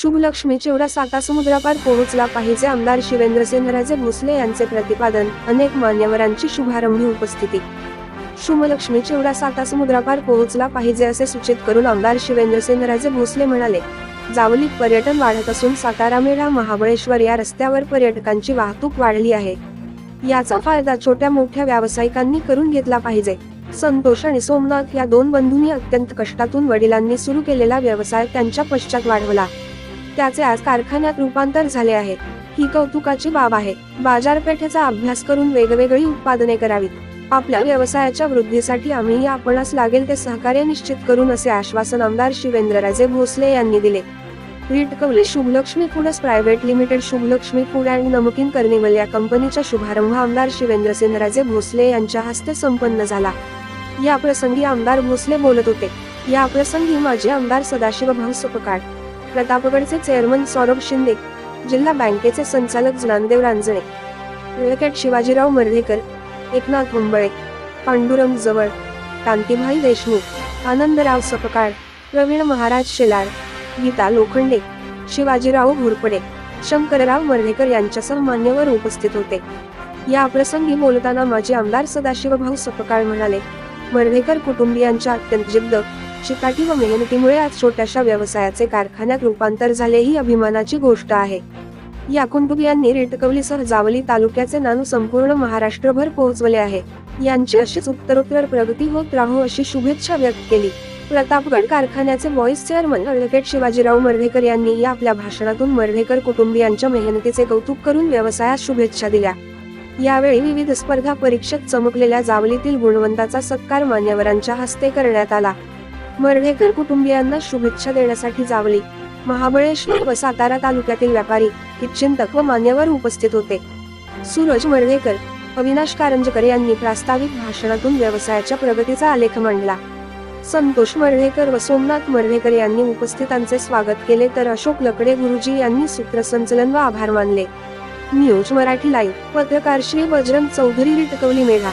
शुभलक्ष्मी चिवडा साता समुद्रापार पोहोचला पाहिजे आमदार शिवेंद्रसेनराजे भोसले यांचे प्रतिपादन अनेक मान्यवरांची शुभारंभी उपस्थिती. शुभलक्ष्मी चेवढा साता समुद्रापार पोहोचला पाहिजे असे सूचित करून आमदार शिवेंद्रसेनराजे भोसले म्हणाले जावलीत पर्यटन वाढत असून सातारा मेढा महाबळेश्वर या रस्त्यावर पर्यटकांची वाहतूक वाढली आहे. याचा फायदा छोट्या मोठ्या व्यावसायिकांनी करून घेतला पाहिजे. संतोष आणि सोमनाथ या दोन बंधूंनी अत्यंत कष्टातून वडिलांनी सुरू केलेला व्यवसाय त्यांच्या पश्चात वाढवला. त्याचे आज कारखान्यात रूपांतर झाले आहे. ही कौतुकाची बाब आहे. बाजारपेठेचा अभ्यास करून वेगवेगळी उत्पादने करावीत. आपल्या व्यवसायाच्या वृद्धीसाठी आम्ही आपणास लागेल ते सहकार्य निश्चित करून असे आश्वासन आमदार शिवेंद्रराजे भोसले यांनी दिले. Ritkavali Shubhalakshmi foods private limited Shubhalakshmi food and Namkeen carnival या कंपनीचा शुभारंभ आमदार शिवेंद्रसेनराजे भोसले यांच्या हस्ते संपन्न झाला. या प्रसंगी आमदार भोसले बोलत होते. या प्रसंगी माजी आमदार सदाशिव भाऊ सुपकाट प्रतापगडचे चेअरमन सौरभ शिंदे जिल्हा बँकेचे संचालक ज्ञानदेव रांजणे विळकेट शिवाजीराव मर्ढेकर एकनाथ हुंबळे पांडुरंग जवळ कांतीभाई देशमुख आनंदराव सपकाळ प्रवीण महाराज शेलार गीता लोखंडे शिवाजीराव घोरपडे शंकरराव मर्ढेकर यांच्यासह मान्यवर उपस्थित होते. या प्रसंगी बोलताना माजी आमदार सदाशिवभाऊ सपकाळ म्हणाले मर्ढेकर कुटुंबियांच्या अत्यंत जिद्द चिकाटी व मेहनतीमुळे आज छोट्याशा व्यवसायाचे कारखान्यात रूपांतर झाले ही अभिमानाची गोष्ट आहे. या कुटुंबियांनी रेटकवलीसह जावली तालुक्याचे नाणू संपूर्ण महाराष्ट्रभर पोहोचवले आहे. यांची अशीच उत्तरोत्तर प्रगती होत राहो अशी शुभेच्छा व्यक्त केली. प्रतापगड कारखान्याचे vice chairman advocate Shivajirao Mardhekar यांनी या आपल्या भाषणातून मर्ढेकर कुटुंबियांच्या मेहनतीचे कौतुक करून व्यवसायात शुभेच्छा दिल्या. यावेळी विविध स्पर्धा परीक्षेत चमकलेल्या जावलीतील गुणवंताचा सत्कार मान्यवरांच्या हस्ते करण्यात आला. मर्ढेकर कुटुंबियांना शुभेच्छा देण्यासाठी जावली. महाबळेश्वर व सातारा तालुक्यातील व्यापारी हितचिंतक व मान्यवर उपस्थित होते. सूरज मर्ढेकर अविनाश कारंजकर यांनी प्रास्ताविक भाषणातून व्यवसायाच्या प्रगतीचा आलेख मांडला. संतोष मर्ढेकर व सोमनाथ मर्ढेकर यांनी उपस्थितांचे स्वागत केले तर अशोक लकडे गुरुजी यांनी सूत्रसंचलन व आभार मानले. न्यूज मराठी लाईव्ह पत्रकार श्री बजरंग चौधरी रिटकवली मेढा.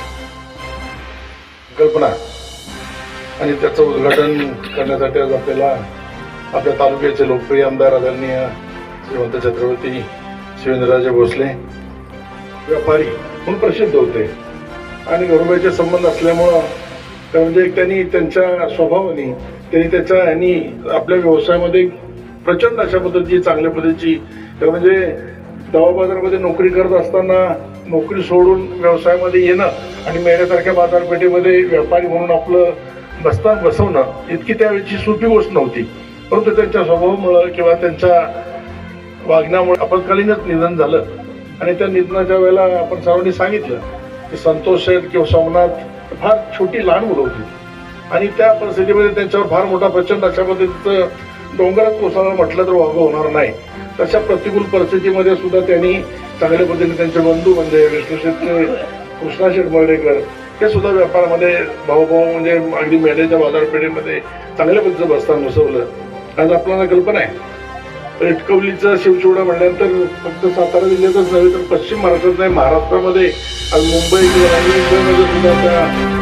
कल्पना आणि त्याचं उद्घाटन करण्यासाठी आज आपल्याला आपल्या तालुक्याचे लोकप्रिय आमदार आदरणीय श्रीमंत छत्रपती शिवेंद्रराजे भोसले व्यापारी म्हणून प्रसिद्ध होते. आणि घरोबाचे संबंध असल्यामुळं त्या म्हणजे त्यांनी त्यांच्या स्वभावाने त्यांनी त्याच्या यांनी आपल्या व्यवसायामध्ये प्रचंड अशा पद्धतीची चांगल्या पद्धतीची तर म्हणजे दवा बाजारामध्ये नोकरी करत असताना नोकरी सोडून व्यवसायामध्ये येणं आणि मेळ्यासारख्या बाजारपेठेमध्ये व्यापारी म्हणून आपलं बसता बसवणं इतकी त्यावेळेची सोपी गोष्ट नव्हती. परंतु त्यांच्या स्वभावामुळं किंवा त्यांच्या वागण्यामुळे आपत्कालीनच निधन झालं. आणि त्या निधनाच्या वेळेला आपण सर्वांनी सांगितलं की संतोष शेठ किंवा सोमनाथ फार छोटी लहान मुलं होती. आणि त्या परिस्थितीमध्ये त्यांच्यावर फार मोठा प्रचंड अशा पद्धतीचं डोंगरात कोसळणं म्हटलं तर वागं होणार नाही. तशा प्रतिकूल परिस्थितीमध्ये सुद्धा त्यांनी चांगल्या पद्धतीने त्यांचे बंधू म्हणजे विष्णू शेठ कृष्णा शेठ मर्डेकर ते सुद्धा व्यापारामध्ये भाऊभाऊ म्हणजे अगदी मेढ्याच्या बाजारपेठेमध्ये चांगल्या पद्धतीचं बसताना बसवलं. आज आपल्याला कल्पना आहे. पेटकवलीचं शिवचिवडा म्हणल्यानंतर फक्त सातारा जिल्ह्यातच नव्हे तर पश्चिम महाराष्ट्रात नाही महाराष्ट्रामध्ये आज मुंबई किंवा सुद्धा त्या